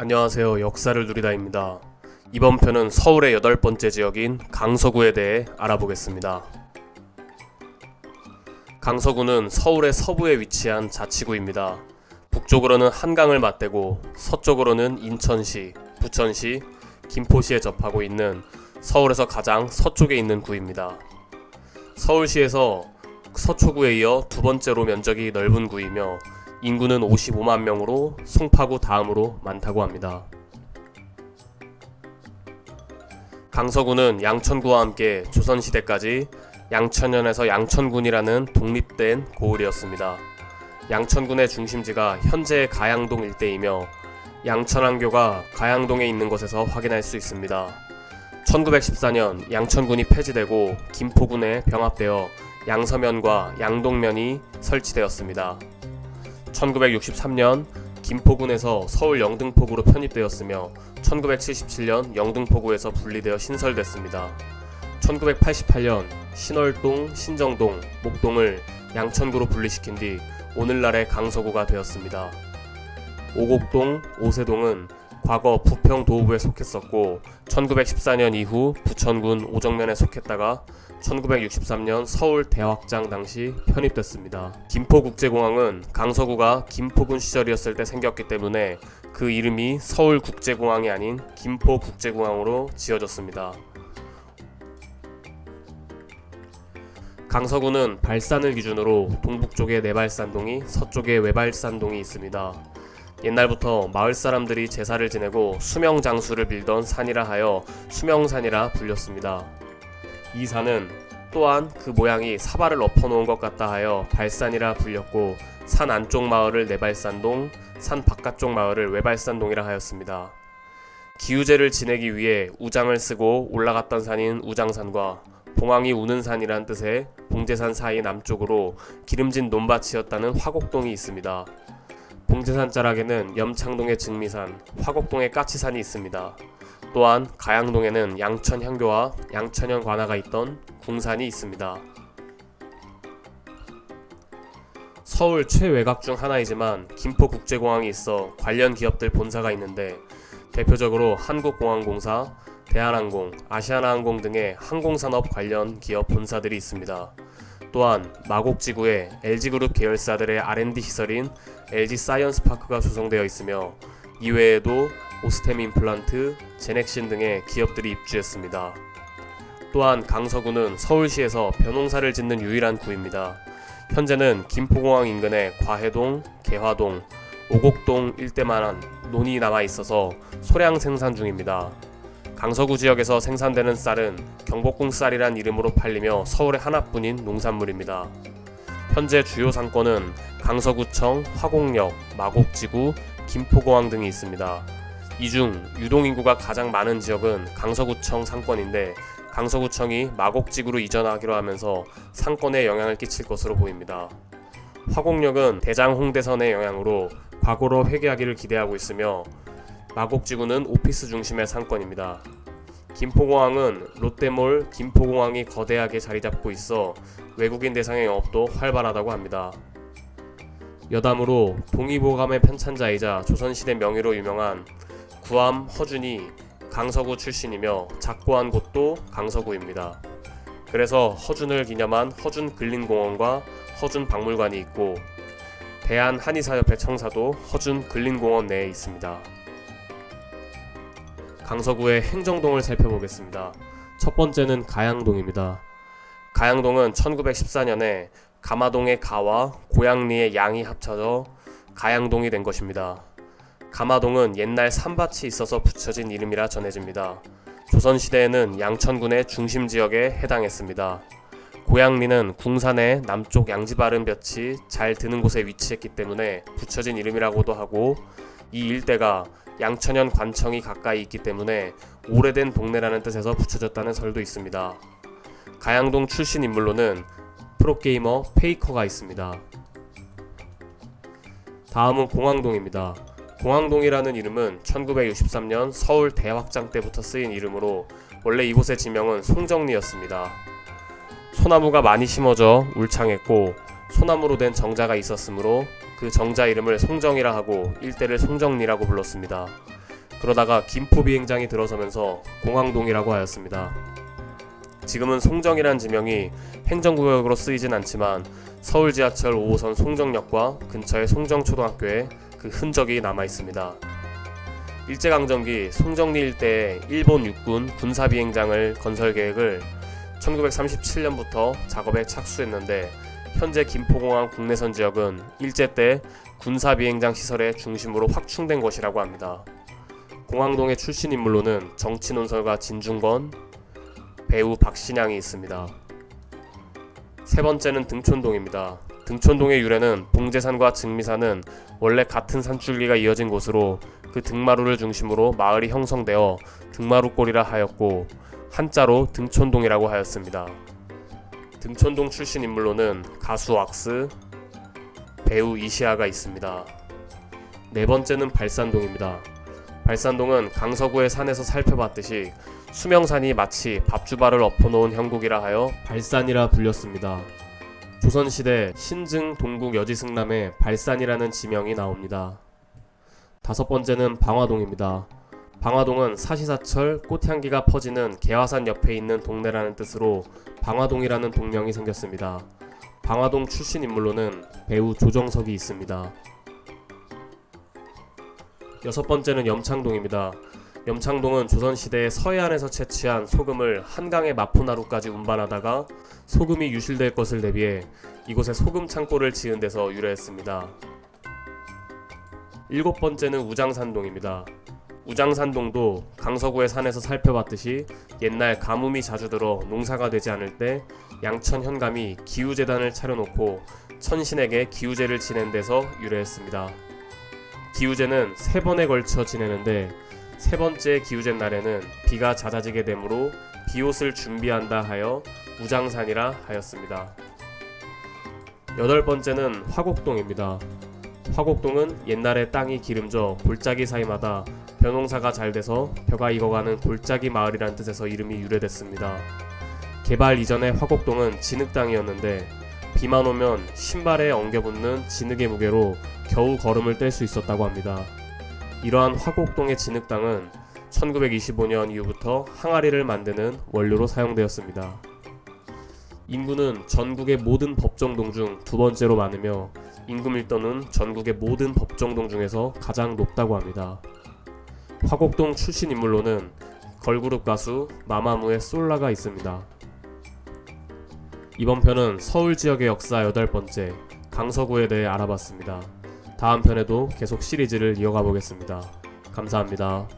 안녕하세요. 역사를 누리다입니다. 이번 편은 서울의 여덟 번째 지역인 강서구에 대해 알아보겠습니다. 강서구는 서울의 서부에 위치한 자치구입니다. 북쪽으로는 한강을 맞대고 서쪽으로는 인천시, 부천시, 김포시에 접하고 있는 서울에서 가장 서쪽에 있는 구입니다. 서울시에서 서초구에 이어 두 번째로 면적이 넓은 구이며 인구는 55만 명으로 송파구 다음으로 많다고 합니다. 강서구는 양천구와 함께 조선시대까지 양천현에서 양천군이라는 독립된 고을이었습니다. 양천군의 중심지가 현재의 가양동 일대이며 양천항교가 가양동에 있는 것에서 확인할 수 있습니다. 1914년 양천군이 폐지되고 김포군에 병합되어 양서면과 양동면이 설치되었습니다. 1963년 김포군에서 서울 영등포구로 편입되었으며 1977년 영등포구에서 분리되어 신설됐습니다. 1988년 신월동, 신정동, 목동을 양천구로 분리시킨 뒤 오늘날의 강서구가 되었습니다. 오곡동, 오세동은 과거 부평도읍에 속했었고 1914년 이후 부천군 오정면에 속했다가 1963년 서울 대확장 당시 편입됐습니다. 김포국제공항은 강서구가 김포군 시절이었을 때 생겼기 때문에 그 이름이 서울국제공항이 아닌 김포국제공항으로 지어졌습니다. 강서구는 발산을 기준으로 동북쪽에 내발산동이 서쪽에 외발산동이 있습니다. 옛날부터 마을 사람들이 제사를 지내고 수명 장수를 빌던 산이라 하여 수명산이라 불렸습니다. 이 산은 또한 그 모양이 사발을 엎어놓은 것 같다 하여 발산이라 불렸고 산 안쪽 마을을 내발산동, 산 바깥쪽 마을을 외발산동이라 하였습니다. 기우제를 지내기 위해 우장을 쓰고 올라갔던 산인 우장산과 봉황이 우는 산이란 뜻의 봉제산 사이 남쪽으로 기름진 논밭이었다는 화곡동이 있습니다. 봉제산 자락에는 염창동의 증미산, 화곡동의 까치산이 있습니다. 또한 가양동에는 양천향교와 양천현 관아가 있던 궁산이 있습니다. 서울 최외곽 중 하나이지만 김포국제공항이 있어 관련 기업들 본사가 있는데 대표적으로 한국공항공사, 대한항공, 아시아나항공 등의 항공산업 관련 기업 본사들이 있습니다. 또한 마곡지구에 LG그룹 계열사들의 R&D 시설인 LG 사이언스 파크가 조성되어 있으며 이외에도 오스템 임플란트, 제넥신 등의 기업들이 입주했습니다. 또한 강서구는 서울시에서 벼농사를 짓는 유일한 구입니다. 현재는 김포공항 인근의 과해동, 개화동, 오곡동 일대만한 논이 남아 있어서 소량 생산 중입니다. 강서구 지역에서 생산되는 쌀은 경복궁 쌀이란 이름으로 팔리며 서울의 하나뿐인 농산물입니다. 현재 주요 상권은 강서구청, 화곡역, 마곡지구, 김포공항 등이 있습니다. 이 중 유동 인구가 가장 많은 지역은 강서구청 상권인데 강서구청이 마곡지구로 이전하기로 하면서 상권에 영향을 끼칠 것으로 보입니다. 화곡역은 대장 홍대선의 영향으로 과거로 회귀하기를 기대하고 있으며 마곡지구는 오피스 중심의 상권입니다. 김포공항은 롯데몰 김포공항이 거대하게 자리 잡고 있어 외국인 대상의 영업도 활발하다고 합니다. 여담으로 동의보감의 편찬자이자 조선시대 명의로 유명한 구암 허준이 강서구 출신이며 작고한 곳도 강서구입니다. 그래서 허준을 기념한 허준 근린공원과 허준 박물관이 있고 대한 한의사협회 청사도 허준 근린공원 내에 있습니다. 강서구의 행정동을 살펴보겠습니다. 첫 번째는 가양동입니다. 가양동은 1914년에 가마동의 가와 고양리의 양이 합쳐져 가양동이 된 것입니다. 가마동은 옛날 산밭이 있어서 붙여진 이름이라 전해집니다. 조선시대에는 양천군의 중심 지역에 해당했습니다. 고양리는 궁산의 남쪽 양지바른 볕이 잘 드는 곳에 위치했기 때문에 붙여진 이름이라고도 하고 이 일대가 양천현 관청이 가까이 있기 때문에 오래된 동네라는 뜻에서 붙여졌다는 설도 있습니다. 가양동 출신 인물로는 프로게이머 페이커가 있습니다. 다음은 공항동입니다. 공항동이라는 이름은 1963년 서울 대확장 때부터 쓰인 이름으로 원래 이곳의 지명은 송정리였습니다. 소나무가 많이 심어져 울창했고 소나무로 된 정자가 있었으므로 그 정자 이름을 송정이라 하고 일대를 송정리라고 불렀습니다. 그러다가 김포 비행장이 들어서면서 공항동이라고 하였습니다. 지금은 송정이란 지명이 행정구역으로 쓰이진 않지만 서울 지하철 5호선 송정역과 근처의 송정초등학교에 그 흔적이 남아 있습니다. 일제강점기 송정리 일대에 일본 육군 군사비행장을 건설 계획을 1937년부터 작업에 착수했는데 현재 김포공항 국내선 지역은 일제 때 군사 비행장 시설의 중심으로 확충된 곳이라고 합니다. 공항동의 출신 인물로는 정치 논설가 진중권, 배우 박신양이 있습니다. 세 번째는 등촌동입니다. 등촌동의 유래는 봉제산과 증미산은 원래 같은 산줄기가 이어진 곳으로 그 등마루를 중심으로 마을이 형성되어 등마루골이라 하였고 한자로 등촌동이라고 하였습니다. 등촌동 출신 인물로는 가수 왁스, 배우 이시아가 있습니다. 네 번째는 발산동입니다. 발산동은 강서구의 산에서 살펴봤듯이 수명산이 마치 밥주발을 엎어놓은 형국이라 하여 발산이라 불렸습니다. 조선시대 신증 동국 여지승남에 발산이라는 지명이 나옵니다. 다섯 번째는 방화동입니다. 방화동은 사시사철 꽃향기가 퍼지는 개화산 옆에 있는 동네라는 뜻으로 방화동이라는 동명이 생겼습니다. 방화동 출신 인물로는 배우 조정석이 있습니다. 여섯 번째는 염창동입니다. 염창동은 조선시대에 서해안에서 채취한 소금을 한강의 마포나루까지 운반하다가 소금이 유실될 것을 대비해 이곳에 소금 창고를 지은 데서 유래했습니다. 일곱 번째는 우장산동입니다. 우장산동도 강서구의 산에서 살펴봤듯이 옛날 가뭄이 자주 들어 농사가 되지 않을 때 양천 현감이 기우재단을 차려놓고 천신에게 기우제를 지낸 데서 유래했습니다. 기우제는 세 번에 걸쳐 지내는데 세 번째 기우제 날에는 비가 잦아지게 되므로 비옷을 준비한다 하여 우장산이라 하였습니다. 여덟 번째는 화곡동입니다. 화곡동은 옛날에 땅이 기름져 골짜기 사이마다 벼농사가 잘 돼서 벼가 익어가는 골짜기 마을이란 뜻에서 이름이 유래됐습니다. 개발 이전의 화곡동은 진흙 땅이었는데 비만 오면 신발에 엉겨붙는 진흙의 무게로 겨우 걸음을 뗄 수 있었다고 합니다. 이러한 화곡동의 진흙 땅은 1925년 이후부터 항아리를 만드는 원료로 사용되었습니다. 인구는 전국의 모든 법정동 중 두 번째로 많으며 인구 밀도는 전국의 모든 법정동 중에서 가장 높다고 합니다. 화곡동 출신 인물로는 걸그룹 가수 마마무의 솔라가 있습니다. 이번 편은 서울 지역의 역사 여덟 번째 강서구에 대해 알아봤습니다. 다음 편에도 계속 시리즈를 이어가 보겠습니다. 감사합니다.